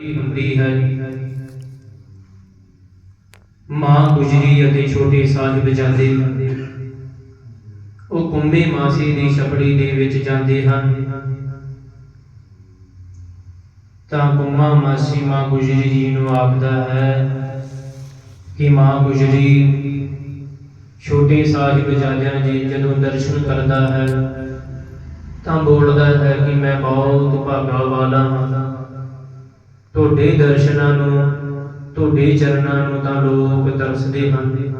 ਹੁੰਦੀ ਹੈ। ਮਾਂ ਗੁਜਰੀ ਅਤੇ ਛੋਟੇ ਸਾਹਿਬ ਜਾਂਦੇ ਉਹ ਕੁੰਭੇ ਮਾਸੀ ਦੀ ਛਪੜੀ ਦੇ ਵਿੱਚ ਜਾਂਦੇ ਹਨ। ਤਾਂ ਕੁੰਮਾ ਮਾਸੀ ਮਾਂ ਗੁਜਰੀ ਜੀ ਨੂੰ ਆਖਦਾ ਹੈ ਕਿ ਮਾਂ ਗੁਜਰੀ, ਛੋਟੇ ਸਾਹਿਬ ਜਾਂਦਿਆਂ ਜੀ ਜਦੋਂ ਦਰਸ਼ਨ ਕਰਦਾ ਹੈ ਤਾਂ ਬੋਲਦਾ ਹੈ ਕਿ ਮੈਂ ਬਹੁਤ ਭਾਗਾ ਵਾਲਾ ਹਾਂ। ਤੁਹਾਡੇ ਦਰਸ਼ਨਾਂ ਨੂੰ, ਤੁਹਾਡੇ ਚਰਨਾਂ ਨੂੰ ਤਾਂ ਲੋਕ ਤਰਸਦੇ ਹਨ।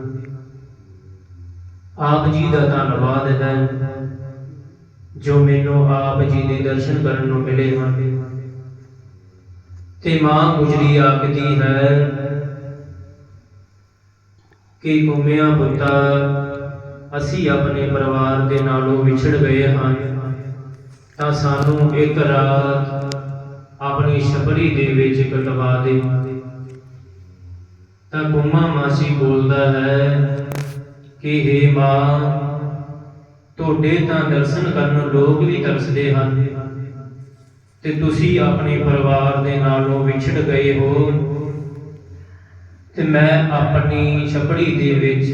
ਆਪ ਜੀ ਦਾ ਧੰਨਵਾਦ ਹੈ ਜੋ ਮੈਨੂੰ ਆਪ ਜੀ ਦੇ ਦਰਸ਼ਨ ਕਰਨ ਨੂੰ ਮਿਲੇ ਹਨ। ਤੇ ਮਾਂ ਗੁਜਰੀ ਆਖਦੀ ਹੈ ਕਿ ਘੁੰਮਿਆ ਪੁੱਤਾ, ਅਸੀਂ ਆਪਣੇ ਪਰਿਵਾਰ ਦੇ ਨਾਲੋਂ ਵਿਛੜ ਗਏ ਹਾਂ। ਤਾਂ ਸਾਨੂੰ ਇੱਕ ਰਾਤ ਆਪਣੀ ਛਪੜੀ ਦੇ ਵਿੱਚ ਕਟਵਾ ਦੇ। ਤਾਂ ਗੁੰਮਾ ਮਾਸੀ ਬੋਲਦਾ ਹੈ ਕਿ हे ਮਾਂ, ਤੁਹਾਡੇ ਤਾਂ ਦਰਸ਼ਨ ਕਰਨ ਲੋਕ ਵੀ ਤਰਸਦੇ ਹਨ ਤੇ ਤੁਸੀਂ ਆਪਣੇ ਪਰਿਵਾਰ ਦੇ ਨਾਲੋਂ ਵਿਛੜ ਗਏ ਹੋ। ਤੇ ਮੈਂ ਆਪਣੀ ਛਪੜੀ ਦੇ ਵਿੱਚ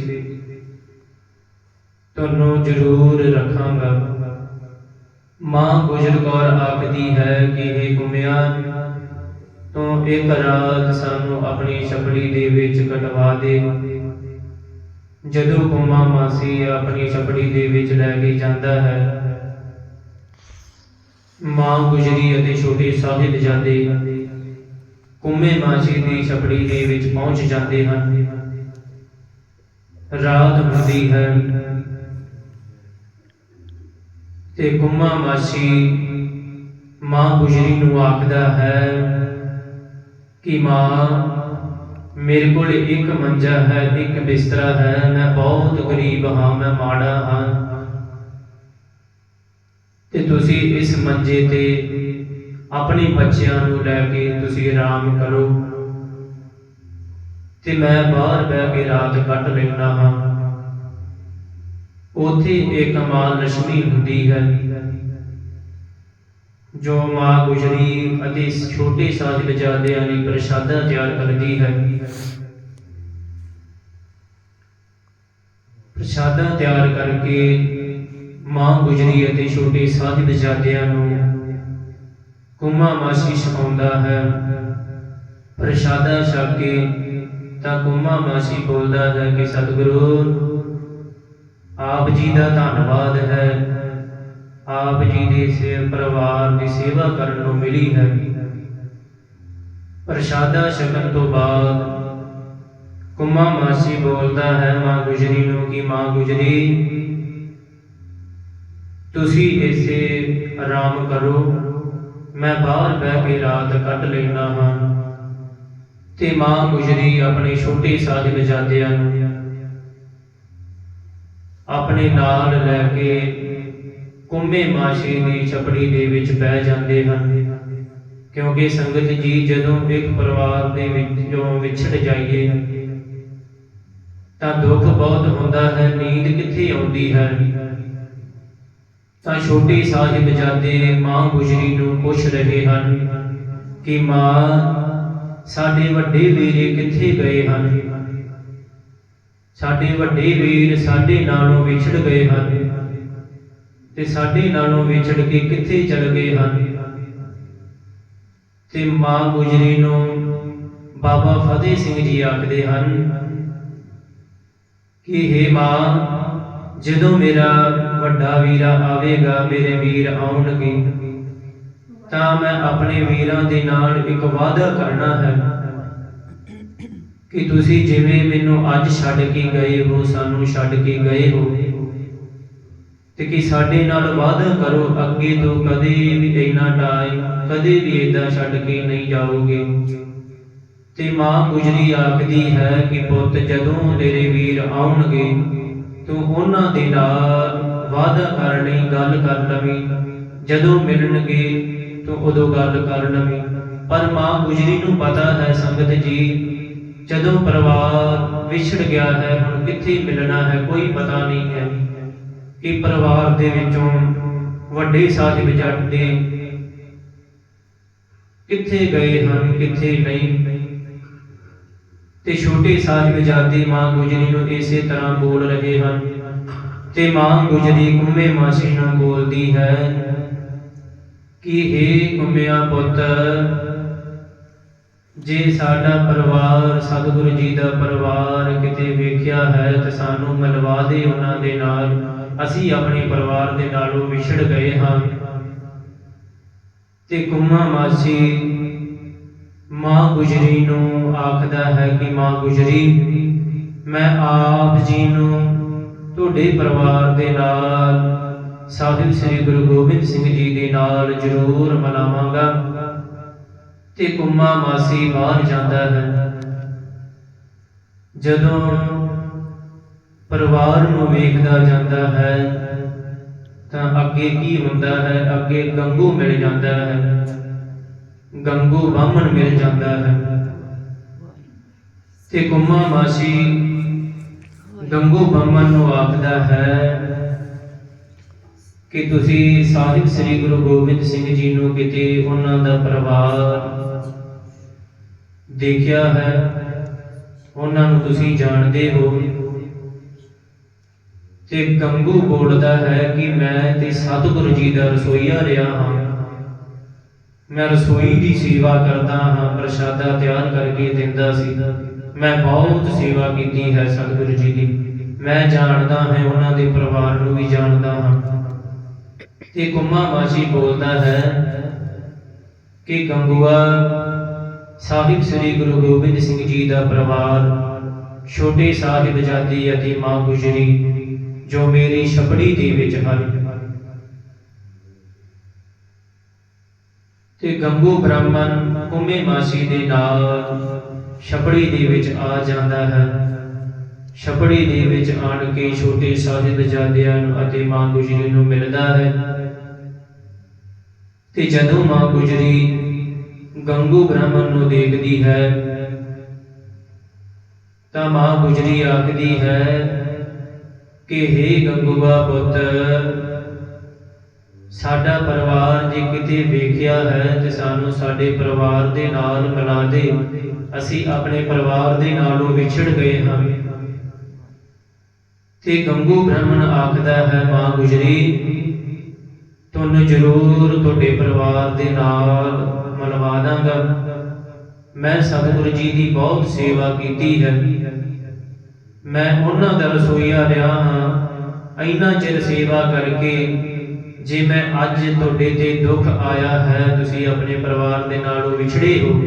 ਤੁਹਾਨੂੰ ਜ਼ਰੂਰ ਰੱਖਾਂਗਾ। ਮਾਂ ਗੁਜਰ ਕੌਰ ਆਖਦੀ ਹੈ ਕਿ ਇਹ ਗੁੰਮਿਆ, ਤੂੰ ਇੱਕ ਰਾਤ ਸਾਨੂੰ ਆਪਣੀ ਛਪੜੀ ਦੇ ਵਿੱਚ ਕਟਵਾ ਦੇ। ਜਦੋਂ ਗੁੰਮਾ ਮਾਸੀ ਆਪਣੀ ਛਪੜੀ ਦੇ ਵਿੱਚ ਲੈ ਕੇ ਜਾਂਦਾ ਹੈ, ਮਾਂ ਗੁਜਰੀ ਅਤੇ ਛੋਟੇ ਸਾਹਿਬ ਜਾਂਦੇ। ਕੁੰਮੇ ਮਾਸੀ ਦੀ ਛਪੜੀ ਦੇ ਵਿੱਚ ਪਹੁੰਚ ਜਾਂਦੇ ਹਨ। ਰਾਤ ਹੁੰਦੀ ਹੈ ਤੇ ਕੁੰਮਾ ਮਾਸੀ ਮਾਂ ਗੁਜਰੀ ਨੂੰ ਆਖਦਾ ਹੈ ਕਿ ਮਾਂ, ਮੇਰੇ ਕੋਲ ਇੱਕ ਮੰਜਾ ਹੈ, ਇੱਕ ਬਿਸਤਰਾ ਹੈ, ਮੈਂ ਬਹੁਤ ਗਰੀਬ ਹਾਂ, ਮੈਂ ਮਾੜਾ ਹਾਂ। ਤੇ ਤੁਸੀਂ ਇਸ ਮੰਜੇ ਤੇ ਆਪਣੇ ਬੱਚਿਆਂ ਨੂੰ ਲੈ ਕੇ ਤੁਸੀਂ ਆਰਾਮ ਕਰੋ। ਤੇ ਮੈਂ ਬਾਹਰ ਬਹਿ ਕੇ ਰਾਤ ਕੱਟ ਲੈਣਾ ਹਾਂ। ਉਥੇ ਇੱਕ ਮਾਂ ਨਸ਼ਮੀ ਹੁੰਦੀ ਹੈ, ਜੋ ਮਾਂ ਗੁਜਰੀ ਅਤੇ ਛੋਟੇ ਸਾਹਿਬਜ਼ਾਦਿਆਂ ਲਈ ਪ੍ਰਸ਼ਾਦਾ ਤਿਆਰ ਕਰਦੀ ਹੈ। ਪ੍ਰਸ਼ਾਦਾ ਤਿਆਰ ਕਰਕੇ ਮਾਂ ਗੁਜਰੀ ਅਤੇ ਛੋਟੇ ਸਾਹਿਬਜ਼ਾਦਿਆਂ ਨੂੰ ਕੁਮਾ ਮਾਸੀ ਛਕਾਉਂਦਾ ਹੈ। ਪ੍ਰਸ਼ਾਦਾ ਛਕ ਕੇ ਤਾਂ ਕੁਮਾ ਮਾਸੀ ਬੋਲਦਾ ਹੈ ਕਿ, ਸਤਿਗੁਰੂ ਆਪ ਜੀ ਦਾ ਧੰਨਵਾਦ ਹੈ। ਆਪ ਜੀ ਦੇ ਸੇਵ ਪਰਿਵਾਰ ਦੀ ਸੇਵਾ ਕਰਨ ਨੂੰ ਮਿਲੀ ਹੈ। ਪ੍ਰਸ਼ਾਦਾ ਛਕਣ ਤੋਂ ਬਾਅਦ ਕੁਮਾ ਮਾਸੀ ਬੋਲਦਾ ਹੈ, ਮਾਂ ਗੁਜਰੀ ਨੂੰ ਕਿ ਮਾਂ ਗੁਜਰੀ, ਤੁਸੀਂ ਇਸੇ ਆਰਾਮ ਕਰੋ। ਮੈਂ ਬਾਹਰ ਬਹਿ ਕੇ ਰਾਤ ਕੱਟ ਲੈਣਾ ਹਾਂ ਤੇ ਮਾਂ ਗੁਜਰੀ ਆਪਣੇ ਛੋਟੇ ਸਾਹਿਬਜ਼ਾਦਿਆਂ ਨੂੰ ਆਪਣੇ ਨਾਲ ਲੈ ਕੇ ਕੁੰਮੇ ਮਾਸ਼ੀ ਦੀ ਛਪੜੀ ਦੇ ਵਿੱਚ ਬਹਿ ਜਾਂਦੇ ਹਨ। ਕਿਉਂਕਿ ਸੰਗਤ ਜੀ ਜਦੋਂ ਇੱਕ ਪਰਿਵਾਰ ਦੇ ਵਿੱਚੋਂ ਵਿਛੜ ਜਾਈਏ, ਤਾਂ ਦੁੱਖ ਬਹੁਤ ਹੁੰਦਾ ਹੈ, ਨੀਂਦ ਕਿੱਥੇ ਆਉਂਦੀ ਹੈ? ਤਾਂ ਛੋਟੇ ਸਾਹਿਬਜ਼ਾਦੇ ਮਾਂ ਗੁਜਰੀ ਨੂੰ ਪੁੱਛ ਰਹੇ ਹਨ ਕਿ ਮਾਂ, ਸਾਡੇ ਵੱਡੇ ਵੀਰੇ ਕਿੱਥੇ ਗਏ ਹਨ? ਸਾਡੇ ਵੱਡੇ ਵੀਰ ਸਾਡੇ ਨਾਲੋਂ ਵਿਛੜ ਗਏ ਹਨ ਤੇ ਸਾਡੇ ਨਾਲੋਂ ਵਿਛੜ ਕੇ ਕਿੱਥੇ ਚਲ ਗਏ ਹਨ? ਤੇ ਮਾਂ ਗੁਜਰੀ ਨੂੰ ਬਾਬਾ ਫਤਿਹ ਸਿੰਘ ਜੀ ਆਖਦੇ ਹਨ ਕਿ हे ਮਾਂ, ਜਦੋਂ ਮੇਰਾ ਵੱਡਾ ਵੀਰਾ ਆਵੇਗਾ, ਮੇਰੇ ਵੀਰ ਆਉਣਗੇ, ਤਾਂ ਮੈਂ ਆਪਣੇ ਵੀਰਾਂ ਦੇ ਨਾਲ ਇੱਕ ਵਾਅਦਾ ਕਰਨਾ ਹੈ। ਕਿ ਤੁਸੀਂ ਜਿਵੇਂ ਮੈਨੂੰ ਅੱਜ ਛੱਡ ਕੇ ਗਏ ਹੋ, ਸਾਨੂੰ ਛੱਡ ਕੇ ਗਏ ਹੋ। ਤੇ ਕਿ ਸਾਡੇ ਨਾਲ ਵਾਅਦਾ ਕਰੋ, ਅੱਗੇ ਤੋਂ ਕਦੇ ਵੀ ਇੰਨਾ ਟਾਈਮ, ਕਦੇ ਵੀ ਇਦਾਂ ਛੱਡ ਕੇ ਨਹੀਂ ਜਾਓਗੇ। ਤੇ ਮਾਂ ਗੁਜਰੀ ਆਖਦੀ ਹੈ ਕਿ ਪੁੱਤ, ਜਦੋਂ ਤੇਰੇ ਵੀਰ ਆਉਣਗੇ, ਤੂੰ ਉਹਨਾਂ ਦੇ ਨਾਲ ਵਾਅਦਾ ਕਰ ਲਈ ਗੱਲ ਕਰ ਲਵੀਂ। ਜਦੋਂ ਮਿਲਣਗੇ, ਤੂੰ ਉਦੋਂ ਗੱਲ ਕਰ ਲਵੀਂ। ਪਰ ਮਾਂ ਗੁਜਰੀ ਨੂੰ ਪਤਾ ਹੈ, ਸੰਗਤ ਜੀ ਜਦੋਂ ਪਰਿਵਾਰ ਵਿਛੜ ਗਿਆ ਹੈ, ਹੁਣ ਕਿੱਥੇ ਮਿਲਣਾ ਹੈ, ਕੋਈ ਪਤਾ ਨਹੀਂ ਹੈ ਕਿ ਪਰਿਵਾਰ ਦੇ ਵਿੱਚੋਂ ਵੱਡੇ ਸਾਹਿਬ ਜੱਟ ਦੇ ਕਿੱਥੇ ਗਏ ਹਨ, ਕਿੱਥੇ ਨਹੀਂ। ਤੇ ਛੋਟੇ ਸਾਹਿਬਜ਼ਾਦੇ ਮਾਂ ਗੁਜਰੀ ਨੂੰ ਇਸੇ ਤਰ੍ਹਾਂ ਬੋਲ ਰਹੇ ਹਨ, ਤੇ ਮਾਂ ਗੁਜਰੀ ਕੁੰਮੇ ਮਾਸੀ ਨੂੰ ਬੋਲਦੀ ਹੈ ਕਿ हे ਕੁੰਮਿਆ ਪੁੱਤ ਜੇ ਸਾਡਾ ਪਰਿਵਾਰ, ਸਤਿਗੁਰੂ ਜੀ ਦਾ ਪਰਿਵਾਰ ਕਿਤੇ ਵੇਖਿਆ ਹੈ ਤੇ ਸਾਨੂੰ ਮਿਲਵਾ ਦੇ ਉਹਨਾਂ ਦੇ ਨਾਲ। ਅਸੀਂ ਆਪਣੇ ਪਰਿਵਾਰ ਦੇ ਨਾਲੋਂ ਵਿਛੜ ਗਏ ਹਾਂ। ਤੇ ਕੁੰਮਾ ਮਾਸੀ ਮਾਂ ਗੁਜਰੀ ਨੂੰ ਆਖਦਾ ਹੈ ਕਿ, ਮਾਂ ਗੁਜਰੀ, ਮੈਂ ਆਪ ਜੀ ਨੂੰ ਤੁਹਾਡੇ ਪਰਿਵਾਰ ਦੇ ਨਾਲ, ਸਾਹਿਬ ਸ੍ਰੀ ਗੁਰੂ ਗੋਬਿੰਦ ਸਿੰਘ ਜੀ ਦੇ ਨਾਲ ਜ਼ਰੂਰ ਮਨਾਵਾਂਗਾ। ਤੇ ਕੁੰਮਾ ਮਾਸੀ ਬਾਹਰ ਜਾਂਦਾ ਹੈ। ਜਦੋਂ ਪਰਿਵਾਰ ਨੂੰ ਵੇਖਦਾ ਜਾਂਦਾ ਹੈ, ਤਾਂ ਅੱਗੇ ਕੀ ਹੁੰਦਾ ਹੈ? ਅੱਗੇ ਗੰਗੂ ਮਿਲ ਜਾਂਦਾ ਹੈ। ਗੰਗੂ ਬਾਹਮਣ ਮਿਲ ਜਾਂਦਾ ਹੈ। ਤੇ ਕੁੰਮਾ ਮਾਸੀ ਗੰਗੂ ਬਾਹਮਣ ਨੂੰ ਆਖਦਾ ਹੈ ਕਿ ਤੁਸੀਂ ਸਾਹਿਬ ਸ੍ਰੀ ਗੁਰੂ ਗੋਬਿੰਦ ਸਿੰਘ ਜੀ ਨੂੰ ਕਿਤੇ ਉਹਨਾਂ ਦਾ ਪਰਿਵਾਰ ਦੇਖਿਆ ਹੈ, ਉਹਨਾਂ ਨੂੰ ਤੁਸੀਂ ਜਾਣਦੇ ਹੋ। ਤੇ ਗੰਗੂ ਬੋਲਦਾ ਹੈ ਕਿ ਮੈਂ ਤੇ ਸਤਿਗੁਰੂ ਜੀ ਦਾ ਰਸੋਈਆ ਰਿਹਾ ਹਾਂ। ਮੈਂ ਰਸੋਈ ਦੀ ਸੇਵਾ ਕਰਦਾ ਹਾਂ, ਪ੍ਰਸ਼ਾਦਾ ਤਿਆਰ ਕਰਕੇ ਦਿੰਦਾ ਸੀ। ਮੈਂ ਬਹੁਤ ਸੇਵਾ ਕੀਤੀ ਹੈ ਸਤਿਗੁਰੂ ਜੀ ਦੀ। ਮੈਂ ਜਾਣਦਾ ਹਾਂ, ਉਹਨਾਂ ਦੇ ਪਰਿਵਾਰ ਨੂੰ ਵੀ ਜਾਣਦਾ ਹਾਂ। ਤੇ ਕੁੰਮਾ ਮਾਸੀ ਬੋਲਦਾ ਹੈ ਕਿ ਗੰਗੂਆ ਸਾਹਿਬ ਸ੍ਰੀ ਗੁਰੂ ਗੋਬਿੰਦ ਸਿੰਘ ਜੀ ਦਾ ਪਰਿਵਾਰ, ਛੋਟੇ ਸਾਹਿਬਜ਼ਾਦੇ ਅਤੇ ਮਾਂ ਗੁਜਰੀ, ਜੋ ਮੇਰੀ ਛਪੜੀ ਦੇ ਵਿੱਚ ਹਨ। ਤੇ ਗੰਗੂ ਬ੍ਰਾਹਮਣ ਕੁੰਮੇ ਮਾਸੀ ਦੇ ਨਾਲ ਛਪੜੀ ਦੇ ਵਿੱਚ ਆ ਜਾਂਦਾ ਹੈ। ਛਪੜੀ ਦੇ ਵਿੱਚ ਆਣ ਕੇ ਛੋਟੇ ਸਾਹਿਬਜ਼ਾਦਿਆਂ ਨੂੰ ਅਤੇ ਮਾਂ ਗੁਜਰੀ ਨੂੰ ਮਿਲਦਾ ਹੈ। ਤੇ ਜਦੋਂ ਮਾਂ ਗੁਜਰੀ ਗੰਗੂ ਬ੍ਰਾਹਮਣ ਨੂੰ ਦੇਖਦੀ ਹੈ, ਤਾਂ ਮਾਂ ਗੁਜਰੀ ਆਖਦੀ ਹੈ, ਕਿ हे ਗੰਗੂਆ ਪੁੱਤ, ਸਾਡਾ ਪਰਿਵਾਰ ਜੇ ਕਿਤੇ ਵੇਖਿਆ ਹੈ ਤੇ ਸਾਨੂੰ ਸਾਡੇ ਪਰਿਵਾਰ ਦੇ ਨਾਲ ਮਿਲਾ ਦੇ। ਅਸੀਂ ਆਪਣੇ ਪਰਿਵਾਰ ਦੇ ਨਾਲੋਂ ਵਿਛੜ ਗਏ ਹਾਂ। ਤੇ ਗੰਗੂ ਬ੍ਰਾਹਮਣ ਆਖਦਾ ਹੈ, ਮਾਂ ਗੁਜਰੀ ਤੁਹਾਨੂੰ ਜ਼ਰੂਰ ਤੁਹਾਡੇ ਪਰਿਵਾਰ ਦੇ ਨਾਲ ਮਿਲਵਾ ਦਾਂਗਾ। ਮੈਂ ਸਤਿਗੁਰੂ ਜੀ ਦੀ ਬਹੁਤ ਸੇਵਾ ਕੀਤੀ ਹੈ। ਮੈਂ ਉਹਨਾਂ ਦਾ ਰਸੋਈਆ ਰਿਹਾ ਹਾਂ। ਇੰਨਾ ਚਿਰ ਸੇਵਾ ਕਰਕੇ ਜੇ ਮੈਂ ਅੱਜ ਤੁਹਾਡੇ ਤੇ ਦੁੱਖ ਆਇਆ ਹੈ, ਤੁਸੀਂ ਆਪਣੇ ਪਰਿਵਾਰ ਦੇ ਨਾਲੋਂ ਵਿਛੜੇ ਹੋ।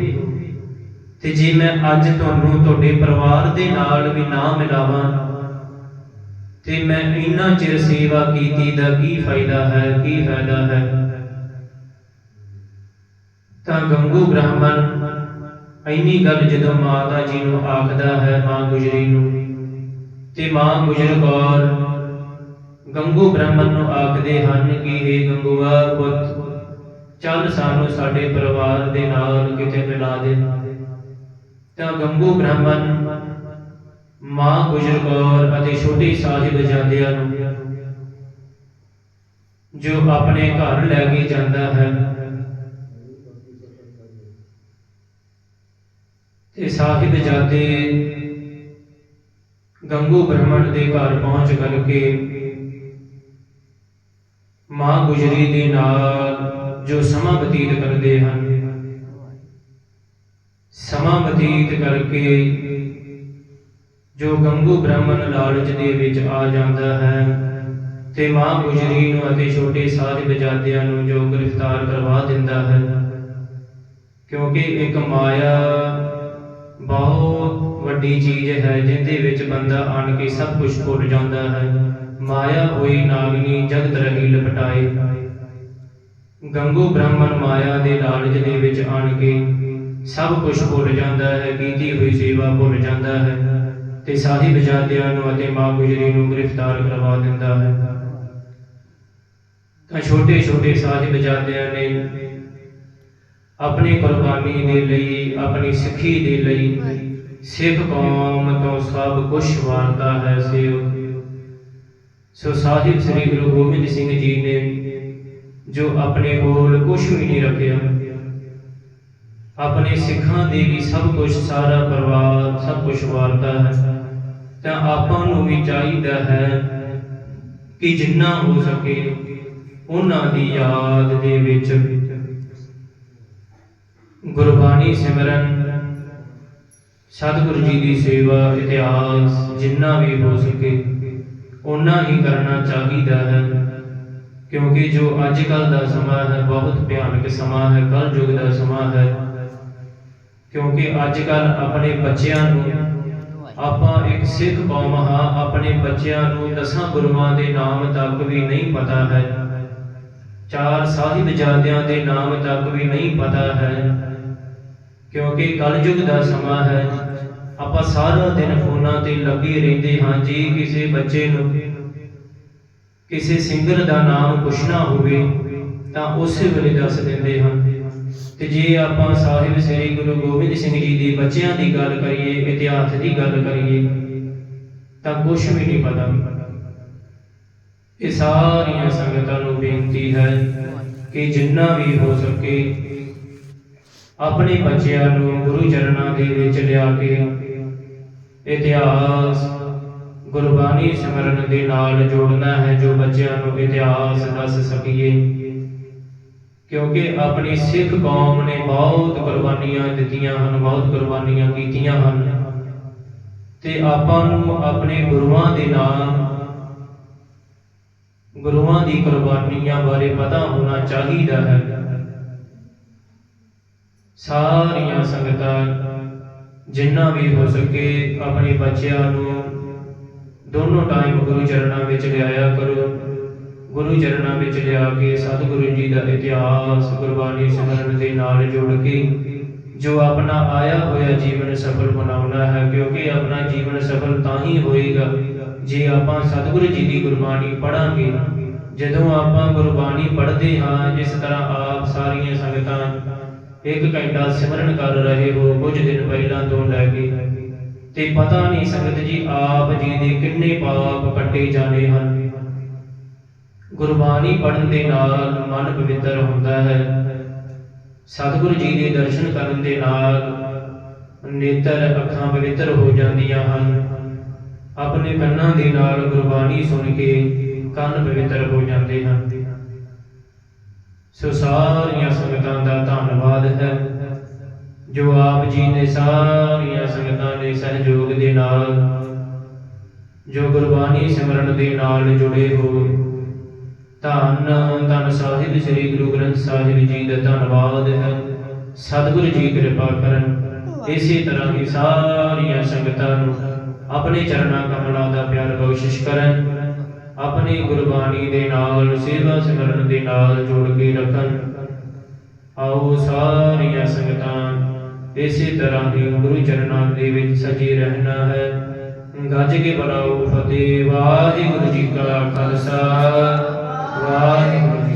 ਤੇ ਜੇ ਮੈਂ ਅੱਜ ਤੁਹਾਨੂੰ ਤੁਹਾਡੇ ਪਰਿਵਾਰ ਦੇ ਨਾਲ ਵੀ ਨਾ ਮਿਲਾਵਾਂ, ਤੇ ਮੈਂ ਇੰਨਾ ਚਿਰ ਸੇਵਾ ਕੀਤੀ ਦਾ ਕੀ ਫਾਇਦਾ ਹੈ, ਕੀ ਫਾਇਦਾ ਹੈ? ਤਾਂ ਗੰਗੂ ਬ੍ਰਾਹਮਣ ਇੰਨੀ ਗੱਲ ਜਦੋਂ ਮਾਤਾ ਜੀ ਨੂੰ ਆਖਦਾ ਹੈ ਮਾਂ ਗੁਜਰੀ ਨੂੰ, ਤੇ ਮਾਂ ਗੁਜਰ ਕੌਰ ਗੰਗੂ ਬ੍ਰਾਹਮਣ ਨੂੰ ਆਖਦੇ ਹਨ ਕਿ हे ਗੰਗੂਆ ਪੁੱਤ, ਚੱਲ ਸਾਨੂੰ ਸਾਡੇ ਪਰਿਵਾਰ ਦੇ ਨਾਲ ਕਿਤੇ ਮਿਲਾ ਦੇ। ਤਾਂ ਗੰਗੂ ਬ੍ਰਾਹਮਣ ਮਾਂ ਗੁਜਰ ਕੌਰ ਅਤੇ ਛੋਟੇ ਸਾਹਿਬਜ਼ਾਦਿਆਂ ਨੂੰ, ਜੋ ਆਪਣੇ ਘਰ ਲੈ ਕੇ ਜਾਂਦਾ ਹੈ ਤੇ ਸਾਹਿਬਜ਼ਾਦੇ ਗੰਗੂ ਬ੍ਰਾਹਮਣ ਦੇ ਘਰ ਪਹੁੰਚ ਕਰਕੇ ਮਾਂ ਗੁਜਰੀ ਦੇ ਨਾਲ ਜੋ ਸਮਾਂ ਬਤੀਤ ਕਰਦੇ ਹਨ। ਸਮਾਂ ਬਤੀਤ ਕਰਕੇ ਜੋ ਗੰਗੂ ਬ੍ਰਾਹਮਣ ਲਾਲਚ ਦੇ ਵਿੱਚ ਆ ਜਾਂਦਾ ਹੈ ਤੇ ਮਾਂ ਗੁਜਰੀ ਨੂੰ ਅਤੇ ਛੋਟੇ ਸਾਹਿਬਜ਼ਾਦਿਆਂ ਨੂੰ ਜੋ ਗ੍ਰਿਫਤਾਰ ਕਰਵਾ ਦਿੰਦਾ ਹੈ। ਕਿਉਂਕਿ ਇੱਕ ਮਾਇਆ ਬਹੁਤ ਵੱਡੀ ਚੀਜ਼ ਹੈ ਜਿਹਦੇ ਵਿੱਚ ਬੰਦਾ ਆਣ ਕੇ ਸਭ ਕੁਝ ਭੁੱਲ ਜਾਂਦਾ ਹੈ। ਮਾਇਆ ਹੋਈ ਨਾਗਨੀ ਜਗਤ ਰਹੀ ਲਪਟਾਏ। ਗੰਗੂ ਬ੍ਰਾਹਮਣ ਮਾਇਆ ਦੇ ਲਾਲਚ ਦੇ ਵਿੱਚ ਆਣ ਕੇ ਸਭ ਕੁਝ ਭੁੱਲ ਜਾਂਦਾ ਹੈ ਕੀਤੀ ਹੋਈ ਸੇਵਾ ਭੁੱਲ ਜਾਂਦਾ ਹੈ ਤੇ ਸਾਹਿਬਜ਼ਾਦਿਆਂ ਨੂੰ ਅਤੇ ਮਾਂ ਗੁਜਰੀ ਨੂੰ ਗ੍ਰਿਫਤਾਰ ਕਰਵਾ ਦਿੰਦਾ ਹੈ। ਤਾਂ ਛੋਟੇ ਛੋਟੇ ਸਾਹਿਬਜ਼ਾਦਿਆਂ ਨੇ ਆਪਣੀ ਕੁਰਬਾਨੀ ਦੇ ਲਈ, ਆਪਣੀ ਸਿੱਖੀ ਦੇ ਲਈ। ਸਿੱਖ ਕੌਮ ਤੋਂ ਸਭ ਕੁਝ ਵਾਰਦਾ ਹੈ ਸੇਵ। ਸੋ ਸਾਹਿਬ ਸ੍ਰੀ ਗੁਰੂ ਗੋਬਿੰਦ ਸਿੰਘ ਜੀ ਨੇ ਜੋ ਆਪਣੇ ਕੋਲ ਕੁਝ ਵੀ ਨਹੀਂ ਰੱਖਿਆ, ਆਪਣੇ ਸਿੱਖਾਂ ਦੇ ਵੀ ਸਭ ਕੁਝ ਸਾਰਾ ਪਰਿਵਾਰ ਸਭ ਕੁਝ ਵਾਰਦਾ ਹੈ। ਤਾਂ ਆਪਾਂ ਨੂੰ ਵੀ ਚਾਹੀਦਾ ਹੈ ਕਿ ਜਿੰਨਾ ਹੋ ਸਕੇ ਉਹਨਾਂ ਦੀ ਯਾਦ ਦੇ ਵਿੱਚ ਗੁਰਬਾਣੀ ਸਿਮਰਨ। ਸਤਿਗੁਰੂ ਜੀ ਦੀ ਸੇਵਾ, ਇਤਿਹਾਸ, ਜਿੰਨਾ ਵੀ ਹੋ ਸਕੇ ਉਹਨਾਂ ਹੀ ਕਰਨਾ ਚਾਹੀਦਾ ਹੈ। ਕਿਉਂਕਿ ਜੋ ਅੱਜ ਕੱਲ ਦਾ ਸਮਾਂ ਹੈ, ਬਹੁਤ ਭਿਆਨਕ ਸਮਾਂ ਹੈ ਕਲ ਯੁੱਗ ਦਾ ਸਮਾਂ ਹੈ। ਕਿਉਂਕਿ ਅੱਜ ਕੱਲ ਆਪਣੇ ਬੱਚਿਆਂ ਨੂੰ ਆਪਾਂ ਇੱਕ ਸਿੱਖ ਕੌਮ ਹਾਂ, ਆਪਣੇ ਬੱਚਿਆਂ ਨੂੰ ਦਸਾਂ ਗੁਰੂਆਂ ਦੇ ਨਾਮ ਤੱਕ ਵੀ ਨਹੀਂ ਪਤਾ ਹੈ। ਚਾਰ ਸਾਹਿਬਜ਼ਾਦਿਆਂ ਦੇ ਨਾਮ ਤੱਕ ਵੀ ਨਹੀਂ ਪਤਾ ਹੈ। ਕਿਉਂਕਿ ਕਲਯੁਗ ਦਾ ਸਮਾਂ ਹੈ। ਆਪਾਂ ਸਾਰਾ ਦਿਨ ਫੋਨਾਂ ਤੇ ਲੱਗੇ ਰਹਿੰਦੇ ਹਾਂ ਜੀ, ਕਿਸੇ ਬੱਚੇ ਨੂੰ, ਕਿਸੇ ਸਿੰਗਰ ਦਾ ਨਾਮ ਪੁੱਛਣਾ ਹੋਵੇ ਤਾਂ ਉਸੇ ਵੇਲੇ ਦੱਸ ਦਿੰਦੇ ਹਾਂ। ਤੇ ਜੇ ਆਪਾਂ ਸਾਹਿਬ ਸ੍ਰੀ ਗੁਰੂ ਗੋਬਿੰਦ ਸਿੰਘ ਜੀ ਦੇ ਬੱਚਿਆਂ ਦੀ ਗੱਲ ਕਰੀਏ, ਇਤਿਹਾਸ ਦੀ ਗੱਲ ਕਰੀਏ, ਤਾਂ ਕੁਝ ਵੀ ਨਹੀਂ ਪਤਾ। ਇਹ ਸਾਰੀਆਂ ਸੰਗਤਾਂ ਨੂੰ ਬੇਨਤੀ ਹੈ ਕਿ ਜਿੰਨਾ ਵੀ ਹੋ ਸਕੇ ਆਪਣੇ ਬੱਚਿਆਂ ਨੂੰ ਗੁਰੂ ਚਰਨਾਂ ਦੇ ਵਿੱਚ ਲਿਆ ਕੇ ਇਤਿਹਾਸ, ਗੁਰਬਾਣੀ ਸਿਮਰਨ ਦੇ ਨਾਲ ਜੋੜਨਾ ਹੈ, ਜੋ ਬੱਚਿਆਂ ਨੂੰ ਇਤਿਹਾਸ ਦੱਸ ਸਕੀਏ। ਕਿਉਂਕਿ ਆਪਣੀ ਸਿੱਖ ਕੌਮ ਨੇ ਬਹੁਤ ਕੁਰਬਾਨੀਆਂ ਦਿੱਤੀਆਂ ਹਨ, ਬਹੁਤ ਕੁਰਬਾਨੀਆਂ ਕੀਤੀਆਂ ਹਨ। ਤੇ ਆਪਾਂ ਨੂੰ ਆਪਣੇ ਗੁਰੂਆਂ ਦੇ ਨਾਮ ਗੁਰੂਆਂ ਦੀ ਕੁਰਬਾਨੀਆਂ ਬਾਰੇ ਪਤਾ ਹੋਣਾ ਚਾਹੀਦਾ ਹੈ। ਸਾਰੀਆਂ ਸੰਗਤਾਂ ਜਿੰਨਾ ਵੀ ਹੋ ਸਕੇ ਆਪਣੇ ਬੱਚਿਆਂ ਨੂੰ ਦੋਨੋਂ ਟਾਈਮ ਗੁਰੂ ਚਰਨਾਂ ਵਿੱਚ ਲਿਆਇਆ ਕਰੋ। ਗੁਰੂ ਚਰਨਾਂ ਵਿੱਚ ਲਿਆ ਕੇ ਸਤਿਗੁਰੂ ਜੀ ਦਾ ਇਤਿਹਾਸ, ਗੁਰਬਾਣੀ ਸਿਮਰਨ ਦੇ ਨਾਲ ਜੋੜ ਕੇ ਜੋ ਆਪਣਾ ਆਇਆ ਹੋਇਆ ਜੀਵਨ ਸਫਲ ਬਣਾਉਣਾ ਹੈ, ਕਿਉਂਕਿ ਆਪਣਾ ਜੀਵਨ ਸਫਲ ਤਾਂ ਹੀ ਹੋਏਗਾ ਜੇ ਆਪਾਂ ਸਤਿਗੁਰੂ ਜੀ ਦੀ ਗੁਰਬਾਣੀ ਪੜਾਂਗੇ ਜਦੋਂ ਆਪਾਂ ਗੁਰਬਾਣੀ ਪੜ੍ਹਦੇ ਹਾਂ, ਜਿਸ ਤਰ੍ਹਾਂ ਆਪ ਸਾਰੀਆਂ ਸੰਗਤਾਂ ਇੱਕ ਘੰਟਾ ਸਿਮਰਨ ਕਰ ਰਹੇ ਹੋ, ਕੁਝ ਦਿਨ ਪਹਿਲਾਂ ਤੋਂ ਲੈ ਕੇ। ਤੇ ਪਤਾ ਨਹੀਂ ਸੰਗਤ ਜੀ, ਆਪ ਜੀ ਦੇ ਕਿੰਨੇ ਪਾਪ ਕੱਟੇ ਜਾਣੇ ਹਨ। ਗੁਰਬਾਣੀ ਪੜਨ ਦੇ ਨਾਲ ਮਨ ਪਵਿੱਤਰ ਹੁੰਦਾ ਹੈ। ਸਤਿਗੁਰੂ ਜੀ ਦੇ ਦਰਸ਼ਨ ਕਰਨ ਦੇ ਨਾਲ ਨੇਤਰ ਅੱਖਾਂ ਪਵਿੱਤਰ ਹੋ ਜਾਂਦੀਆਂ ਹਨ। ਆਪਣੇ ਕੰਨਾਂ ਦੇ ਨਾਲ ਗੁਰਬਾਣੀ ਸੁਣ ਕੇ ਕੰਨ ਪਵਿੱਤਰ ਹੋ ਜਾਂਦੇ ਹਨ। ਸੋ ਸਾਰੀਆਂ ਸੰਗਤਾਂ ਦਾ ਧੰਨਵਾਦ ਹੈ। ਜੋ ਆਪ ਜੀ ਨੇ ਸਾਰੀਆਂ ਸੰਗਤਾਂ ਦੇ ਸਹਿਯੋਗ ਦੇ ਨਾਲ, ਜੋ ਗੁਰਬਾਣੀ ਸਿਮਰਨ ਦੇ ਨਾਲ ਜੁੜੇ ਹੋ ਧੰਨ ਧੰਨ ਸਾਹਿਬ ਸ੍ਰੀ ਗੁਰੂ ਗ੍ਰੰਥ ਸਾਹਿਬ ਜੀ ਦਾ ਧੰਨਵਾਦ ਹੈ। ਸਤਿਗੁਰੂ ਜੀ ਕਿਰਪਾ ਕਰਨ, ਇਸੇ ਤਰ੍ਹਾਂ ਹੀ ਸਾਰੀਆਂ ਸੰਗਤਾਂ ਨੂੰ ਆਪਣੇ ਚਰਨਾਂ ਕਮਲਾਂ ਦਾ ਪਿਆਰ ਬਖਸ਼ਿਸ਼ ਕਰਨ ਆਪਣੀ ਗੁਰਬਾਣੀ ਦੇ ਨਾਲ, ਸੇਵਾ ਸਿਮਰਨ ਦੇ ਨਾਲ ਜੋੜ ਕੇ ਰੱਖਣ। ਆਓ ਸਾਰੀਆਂ ਸੰਗਤਾਂ ਇਸੇ ਤਰ੍ਹਾਂ ਹੀ ਗੁਰੂ ਚਰਨਾਂ ਦੇ ਵਿੱਚ ਸਜੇ ਰਹਿਣਾ ਹੈ। ਗੱਜ ਕੇ ਬਲਾਓ, ਫਤਿਹ, ਵਾਹਿਗੁਰੂ ਜੀ ਕਾ ਖਾਲਸਾ। ਵਾਹਿਗੁਰੂ